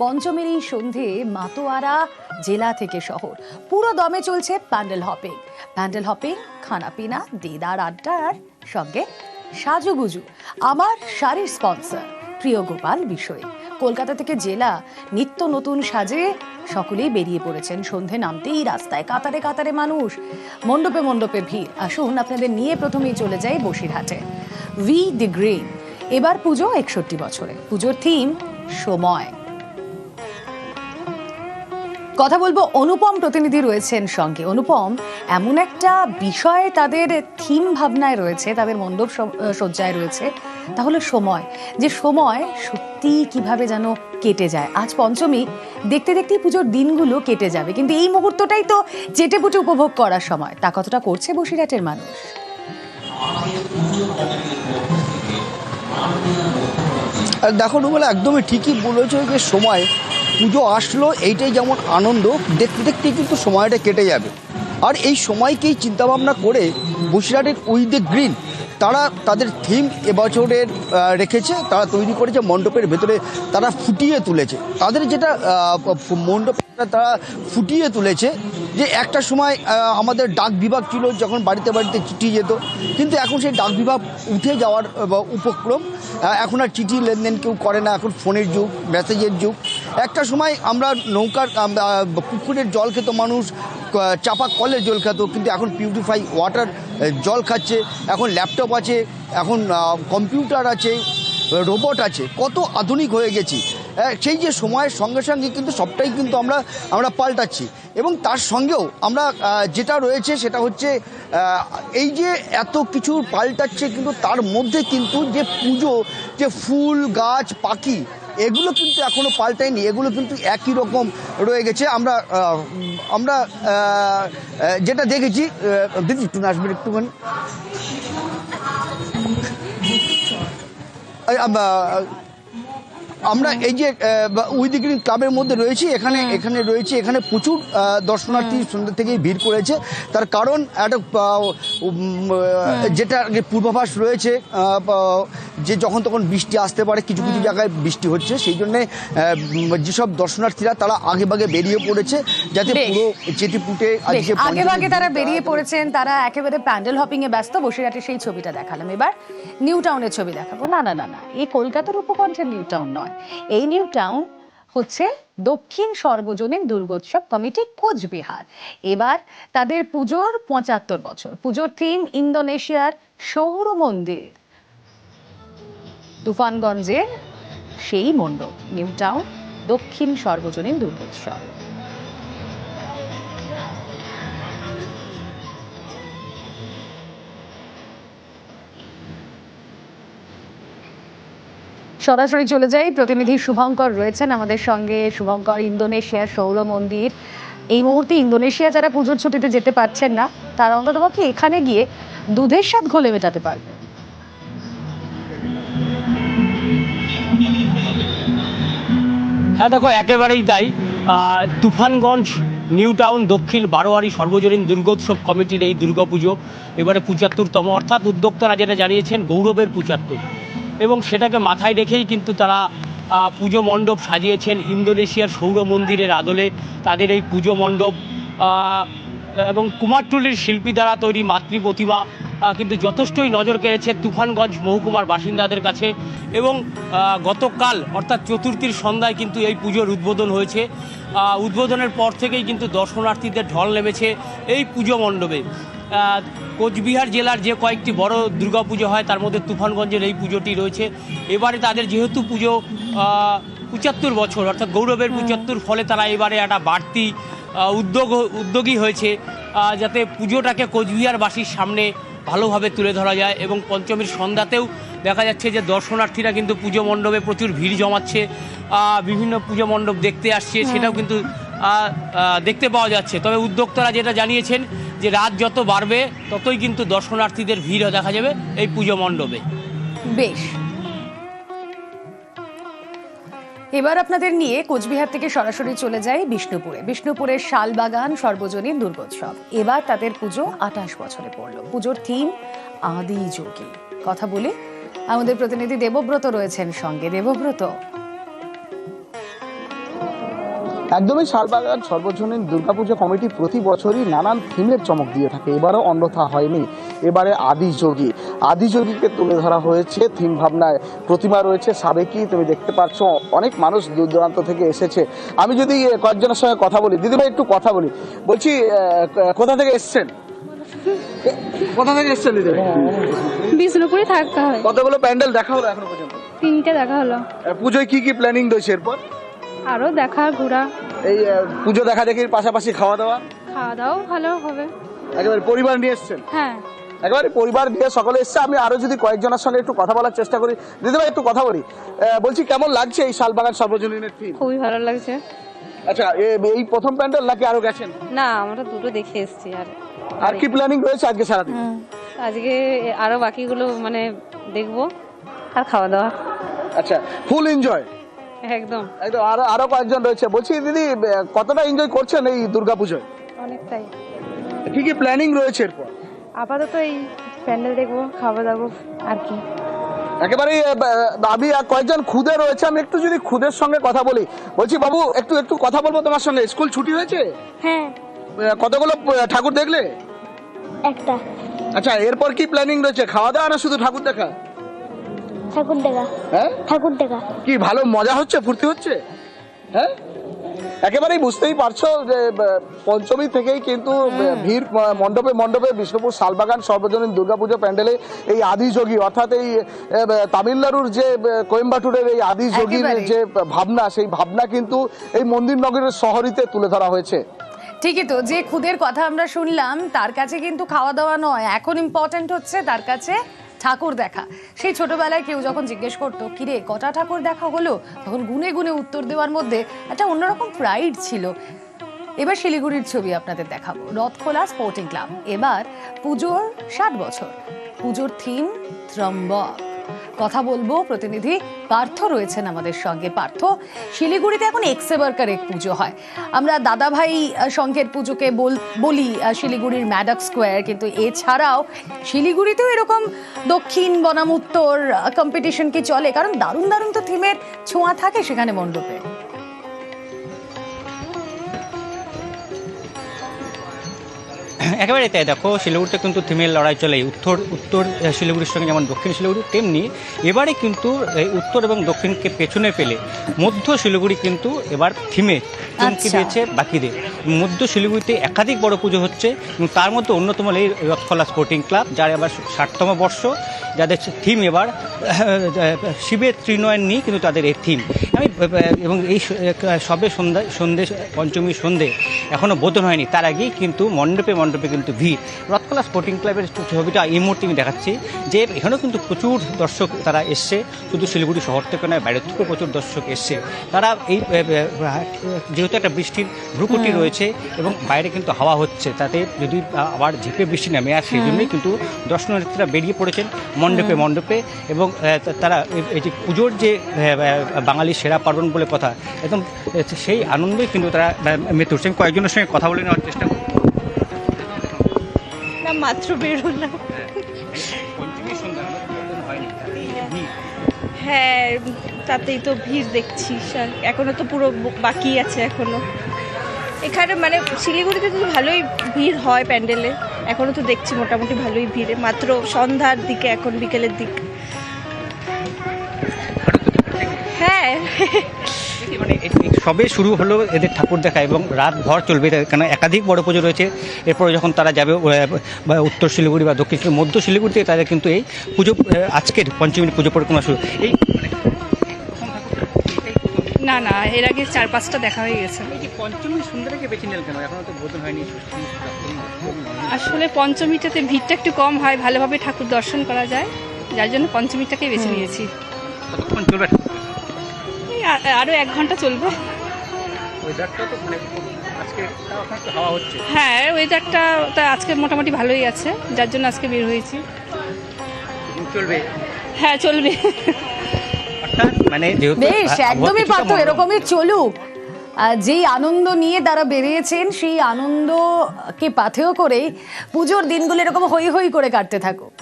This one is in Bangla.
পঞ্চমীর এই সন্ধে মাতোয়ারা জেলা থেকে শহর। পুরো দমে চলছে প্যান্ডেল হপিং। প্যান্ডেল হপিং খানাপিনা দিদার আড্ডার সঙ্গে সাজুগুজু। আমার শাড়ির স্পন্সর, প্রিয় গোপাল বিষয় কলকাতা থেকে জেলা নিত্য নতুন সাজে সকলেই বেরিয়ে পড়েছেন। সন্ধে নামতেই রাস্তায় কাতারে কাতারে মানুষ, মণ্ডপে মণ্ডপে ভিড়। আসুন, আপনাদের নিয়ে প্রথমেই চলে যাই বসিরহাটে। ভি দি গ্রেন এবার পুজো একষট্টি বছরে পুজোর থিম সময়। কথা বলব অনুপম প্রতিনিধি রয়েছেন সঙ্গে। অনুপম, এমন একটা বিষয়ে তাদের থিম ভাবনায় রয়েছে, তাদের মণ্ডপ সজ্জায় রয়েছে, তাহলে সময়। যে সময় সত্যি কীভাবে যেন কেটে যায়। আজ পঞ্চমী, দেখতে দেখতেই পুজোর দিনগুলো কেটে যাবে। কিন্তু এই মুহূর্তটাই তো চেটে পুটে উপভোগ করার সময়। তা কতটা করছে বসিরহাটের মানুষ? দেখো বলে একদমই ঠিকই বলেছ যে সময় পুজো আসলো, এইটাই যেমন আনন্দ, দেখতে দেখতে কিন্তু সময়টা কেটে যাবে। আর এই সময়কেই চিন্তাভাবনা করে বসিরহাটের উই দ্য গ্রিন, তারা তাদের থিম এবছরের রেখেছে, তারা তৈরি করেছে মণ্ডপের ভেতরে, তারা ফুটিয়ে তুলেছে। তাদের যেটা মণ্ডপ তারা ফুটিয়ে তুলেছে যে একটা সময় আমাদের ডাক বিভাগ ছিল যখন বাড়িতে বাড়িতে চিঠি যেত, কিন্তু এখন সেই ডাক বিভাগ উঠে যাওয়ার উপক্রম এখন আর চিঠি লেনদেন কেউ করে না, এখন ফোনের যুগ, মেসেজের যুগ। একটা সময় আমরা নৌকার পুকুরের জল খেত মানুষ চাপা কলের জল খেত, কিন্তু এখন পিউরিফাই ওয়াটার জল খাচ্ছে, এখন ল্যাপটপ আছে, এখন কম্পিউটার আছে, রোবট আছে, কত আধুনিক হয়ে গেছি। সেই যে সময়ের সঙ্গে সঙ্গে কিন্তু সবটাই কিন্তু আমরা আমরা পাল্টাচ্ছি। এবং তার সঙ্গেও আমরা যেটা রয়েছে সেটা হচ্ছে এই যে এত কিছু পাল্টাচ্ছে, কিন্তু তার মধ্যে কিন্তু যে পুজো, যে ফুল, গাছ, পাখি এগুলো কিন্তু এখনও পাল্টায়নি এগুলো কিন্তু একই রকম রয়ে গেছে। আমরা আমরা যেটা দেখেছি দিদি একটু আসবেন একটুখানি। এই, আম- আমরা এই যে উইদি গ্রিন ক্লাবের মধ্যে রয়েছি এখানে এখানে রয়েছে এখানে প্রচুর দর্শনার্থী সন্ধ্যা থেকেই ভিড় করেছে। তার কারণ একটা আহ, যেটা পূর্বাভাস রয়েছে যে যখন তখন বৃষ্টি আসতে পারে কিছু কিছু জায়গায় বৃষ্টি হচ্ছে সেই জন্যে যেসব দর্শনার্থীরা তারা আগে ভাগে বেরিয়ে পড়েছে যাতে। পুরো চেটিপুটে আজকে আগে ভাগে তারা বেরিয়ে পড়েছেন তারা একেবারে প্যান্ডেল হপিং এ ব্যস্ত বসিরহাটে সেই ছবিটা দেখালাম। এবার নিউ টাউনের ছবি দেখাবো। না না না না এই কলকাতার উপকণ্ঠের নিউ টাউন নয়। এই নিউ টাউন হচ্ছে দক্ষিণ সর্বজনীন দুর্গোৎসব কমিটি কোচবিহার। এবার তাদের পুজোর পঁচাত্তর বছর। পুজোর থিম ইন্দোনেশিয়ার সৌর মন্দির। তুফানগঞ্জের সেই মণ্ডপ, নিউ টাউন, দক্ষিণ সর্বজনীন দুর্গোৎসব। সরাসরি চলে যাই। প্রতিনিধি শুভঙ্কর রয়েছেন আমাদের সঙ্গে। শুভঙ্কর ইন্দোনেশিয়ার সৌর মন্দির। এই মুহূর্তে ইন্দোনেশিয়া যারা পুজোর ছুটিতে যেতে পারছেন না, তারা অন্ততপক্ষে এখানে গিয়ে দুধের স্বাদ ঘোলে মেটাতে পারবে হ্যাঁ দেখো, একেবারেই তাই। তুফানগঞ্জ, নিউ টাউন, দক্ষিণ, বারোয়ারি, সর্বজনীন দুর্গোৎসব কমিটির এই দুর্গাপুজো, এবারে পঁচাত্তরতম। অর্থাৎ উদ্যোক্তারা যেটা জানিয়েছেন, গৌরবের পঁচাত্তর। এবং সেটাকে মাথায় রেখেই কিন্তু তারা পুজো মণ্ডপ সাজিয়েছেন ইন্দোনেশিয়ার সৌর মন্দিরের আদলে। তাদের এই পুজো মণ্ডপ এবং কুমারটুলির শিল্পী দ্বারা তৈরি মাতৃ প্রতিমা কিন্তু যথেষ্টই নজর কেড়েছে তুফানগঞ্জ মহকুমার বাসিন্দাদের কাছে এবং গতকাল অর্থাৎ চতুর্থীর সন্ধ্যায় কিন্তু এই পুজোর উদ্বোধন হয়েছে। উদ্বোধনের পর থেকেই কিন্তু দর্শনার্থীদের ঢল নেমেছে এই পুজো মণ্ডপে। কোচবিহার জেলার যে কয়েকটি বড় দুর্গাপুজো হয়, তার মধ্যে তুফানগঞ্জের এই পুজোটি রয়েছে। এবারে তাদের যেহেতু পুজো পঁচাত্তর বছর, অর্থাৎ গৌরবের পঁচাত্তর ফলে তারা এবারে একটা বাড়তি উদ্যোগ উদ্যোগী হয়েছে যাতে পুজোটাকে কোচবিহারবাসীর সামনে ভালোভাবে তুলে ধরা যায় এবং পঞ্চমীর সন্ধ্যাতেও দেখা যাচ্ছে যে দর্শনার্থীরা কিন্তু পুজো মণ্ডপে প্রচুর ভিড় জমাচ্ছে বিভিন্ন পুজো মণ্ডপ দেখতে আসছে সেটাও কিন্তু দেখতে পাওয়া যাচ্ছে। তবে উদ্যোক্তারা যেটা জানিয়েছেন যে রাত যত বাড়বে ততই কিন্তু দর্শনার্থীদের ভিড় দেখা যাবে এই পুজো মণ্ডপে। বেশ। এবার আপনাদের নিয়ে কোচবিহার থেকে সরাসরি চলে যাই বিষ্ণুপুরে। বিষ্ণুপুরের শালবাগান সর্বজনীন দুর্গোৎসব। এবার তাদের পুজো আঠাশ বছরে পড়ল। পুজোর থিম, আদি যোগী। কথা বলি আমাদের প্রতিনিধি দেবব্রত রয়েছেন সঙ্গে। দেবব্রত। একদমই শালবাগান সর্বজনীন দুর্গাপুজো কমিটি প্রতি বছরই নানান থিমের চমক দিয়ে থাকে। এবারও অন্যথা হয়নি। এবারে আদিযোগী আদিযোগীকে তুলে ধরা হয়েছে থিম ভাবনায় প্রতিমা রয়েছে। সাবেকি তুমি দেখতে পাচ্ছ অনেক মানুষ দূর দূরান্ত থেকে এসেছে। আমি যদি কয়েকজনের সঙ্গে কথা বলি দিদিভাই একটু কথা বলি। বলছি কোথা থেকে এসছেন? কোথা থেকে এসছেন দিদিভাই? বিষ্ণুপুরে থাকতে হয়। কতগুলো প্যান্ডেল দেখা হলো এখনও পর্যন্ত? তিনটে দেখা হলো। পুজোয় কি কি প্ল্যানিং রয়েছে এরপর? আরও দেখা ঘোরা। এই পুজো দেখা দেখির পাশাপাশি খাওয়া দাওয়া? খাওয়া দাওয়াও ভালো হবে। একেবারে পরিবার নিয়ে এসছেন? হ্যাঁ। একেবারে পরিবার নিয়ে সকলে এসছে। আমি আরও যদি কয়েকজনের সঙ্গে একটু কথা বলার চেষ্টা করি। দিদিভাই একটু কথা বলি। বলছি কেমন লাগছে এই শালবাগান সর্বজনীনের থিম খুবই ভালো লাগছে। আচ্ছা এই প্রথম প্যান্ডেল নাকি আরও গেছেন? না আমরা দুটো দেখে এসেছি আর। আর কি প্ল্যানিং রয়েছে আজকে সারাদিন? আজকে আরও বাকিগুলো মানে দেখব আর খাওয়া দাওয়া। আচ্ছা ফুল এনজয় একদম। একদম আরও আরও কয়েকজন রয়েছে। বলছি দিদি কতটা এনজয় করছেন এই দুর্গাপুজোয়? অনেকটাই। কি কি প্ল্যানিং রয়েছে এরপর? আপাতত এই প্যান্ডেল দেখব খাওয়া দাওয়া আর কি। একেবারে আমি আর কয়েকজন খুদে রয়েছে আমি একটু যদি খুদের সঙ্গে কথা বলি। বলছি বাবু একটু একটু কথা বলব তোমার সঙ্গে। স্কুল ছুটি হয়েছে? হ্যাঁ। কতগুলো ঠাকুর দেখলে? একটা। আচ্ছা এরপর কি প্ল্যানিং রয়েছে? খাওয়া দাওয়া না শুধু ঠাকুর দেখা? ঠাকুর দেখা। হ্যাঁ? ঠাকুর দেখা। কি ভালো মজা হচ্ছে? ফুর্তি হচ্ছে? হ্যাঁ? একেবারেই বুঝতেই পারছ যে পঞ্চমী থেকেই কিন্তু ভিড় মণ্ডপে মণ্ডপে বিষ্ণুপুর শালবাগান সর্বজনীন দুর্গাপুজো প্যান্ডেলে এই আদিযোগী অর্থাৎ এই তামিলনাড়ুর যে কোয়েম্বাটুরের এই আদিযোগীর। যে ভাবনা সেই ভাবনা কিন্তু এই মন্দির নগরের শহরিতে তুলে ধরা হয়েছে। ঠিকই তো যে খুদের কথা আমরা শুনলাম তার কাছে কিন্তু খাওয়া দাওয়া নয়। এখন ইম্পর্ট্যান্ট হচ্ছে তার কাছে ঠাকুর দেখা। সেই ছোটবেলায় কেউ যখন জিজ্ঞেস করতো, কিরে, কটা ঠাকুর দেখা হলো? তখন গুনে গুনে উত্তর দেওয়ার মধ্যে একটা অন্যরকম প্রাইড ছিল। এবার শিলিগুড়ির ছবি আপনাদের দেখাবো। রথখোলা স্পোর্টিং ক্লাব এবার পুজোর ষাট বছর। পুজোর থিম ত্রম্বক। কথা বলব, প্রতিনিধি পার্থ রয়েছেন আমাদের সঙ্গে। পার্থ, শিলিগুড়িতে এখন এক্সেবারকার এক পুজো হয়। আমরা দাদাভাই সংঘের পুজোকে বল- বলি শিলিগুড়ির ম্যাডক স্কোয়ার কিন্তু এছাড়াও শিলিগুড়িতেও এরকম দক্ষিণ বনাম উত্তর কম্পিটিশন কি চলে? কারণ দারুণ দারুণ তো থিমের ছোঁয়া থাকে সেখানে মণ্ডপে। একেবারে তাই দেখো শিলিগুড়িতে কিন্তু থিমের লড়াই চলে। উত্তর উত্তর শিলিগুড়ির সঙ্গে যেমন দক্ষিণ শিলিগুড়ি তেমনি এবারে কিন্তু এই উত্তর এবং দক্ষিণকে পেছনে ফেলে মধ্য শিলিগুড়ি কিন্তু এবার থিমে চমকে আচ্ছা। দিয়েছে বাকিদের। মধ্য শিলিগুড়িতে একাধিক বড় পুজো হচ্ছে এবং তার মধ্যে অন্যতম এই রথকলা স্পোর্টিং ক্লাব যার এবার ষাটতম বর্ষ। যাদের থিম এবার শিবের ত্রিনয়ন নিয়ে কিন্তু তাদের এই থিম। আমি এবং এই সবে সন্ধ্যা সন্ধে পঞ্চমী সন্ধে এখনও বোধন হয়নি। তার আগেই কিন্তু মণ্ডপে মণ্ডপে কিন্তু ভিড়। রথকলা স্পোর্টিং ক্লাবের ছবিটা এই মুহূর্তে আমি দেখাচ্ছি যে এখানেও কিন্তু প্রচুর দর্শক তারা এসছে। শুধু শিলিগুড়ি শহর থেকে নয় বাইরের থেকেও প্রচুর দর্শক এসছে। তারা এই যেহেতু একটা বৃষ্টির ভ্রুকুটি রয়েছে এবং বাইরে কিন্তু হাওয়া হচ্ছে তাতে যদি আবার ঝেপে বৃষ্টি নামে আর সেই জন্যই কিন্তু দর্শনার্থীরা বেরিয়ে পড়েছেন। মণ্ডপে মণ্ডপে এবং তারা যে পুজোর যে আহ, আহ, বাঙালি সেরা পার্বণ বলে কথা একদম সেই আনন্দই কিন্তু তারা মেতে উঠছে আমি কয়েকজনের সঙ্গে কথা বলে নেওয়ার চেষ্টা করব। মাত্র বেরোলাম। হ্যাঁ তাতেই তো ভিড় দেখছি এখনও তো পুরো বাকি আছে এখনও। এখানে মানে শিলিগুড়িতে তো ভালোই ভিড় হয় প্যান্ডেলে। এখনও তো দেখছি মোটামুটি ভালোই ভিড়। মাত্র সন্ধ্যার দিকে, এখন বিকেলের দিক। হ্যাঁ। মানে সবে শুরু হলো এদের ঠাকুর দেখা এবং রাত ভর চলবে কেন একাধিক বড় পুজো রয়েছে। এরপরে যখন তারা যাবে বা উত্তর শিলিগুড়ি বা দক্ষিণ মধ্য শিলিগুড়ি থেকে তাদের কিন্তু এই পুজো আজকের পঞ্চমীর পুজো পরিক্রমা শুরু। এই না না এর আগে চার পাঁচটা দেখা হয়ে গেছে। পঞ্চমী সুন্দরীকে বেছে নিলেন কেন? এখনও তো বোধন হয়নি ষষ্ঠী, সপ্তমী, অষ্টমী, নবমী। আসলে পঞ্চমীটাতে ভিড়টা একটু কম হয় ভালোভাবে ঠাকুর দর্শন করা যায়। যার জন্য পঞ্চমীটাকেই বেছে নিয়েছি। কতক্ষণ এই আ- আরও এক ঘণ্টা চলবে। মানে হ্যাঁ ওয়েদারটা তা আজকে মোটামুটি ভালোই আছে যার জন্য আজকে বের হয়েছি। চলবে। হ্যাঁ চলবে। অর্থাৎ মানে বেশ একদমই পারতো এরকমই চলুক। আহ, যেই আনন্দ নিয়ে তারা বেরিয়েছেন সেই আনন্দকে পাথেয় করেই পুজোর দিনগুলো এরকম হই হই করে কাটতে থাকুক।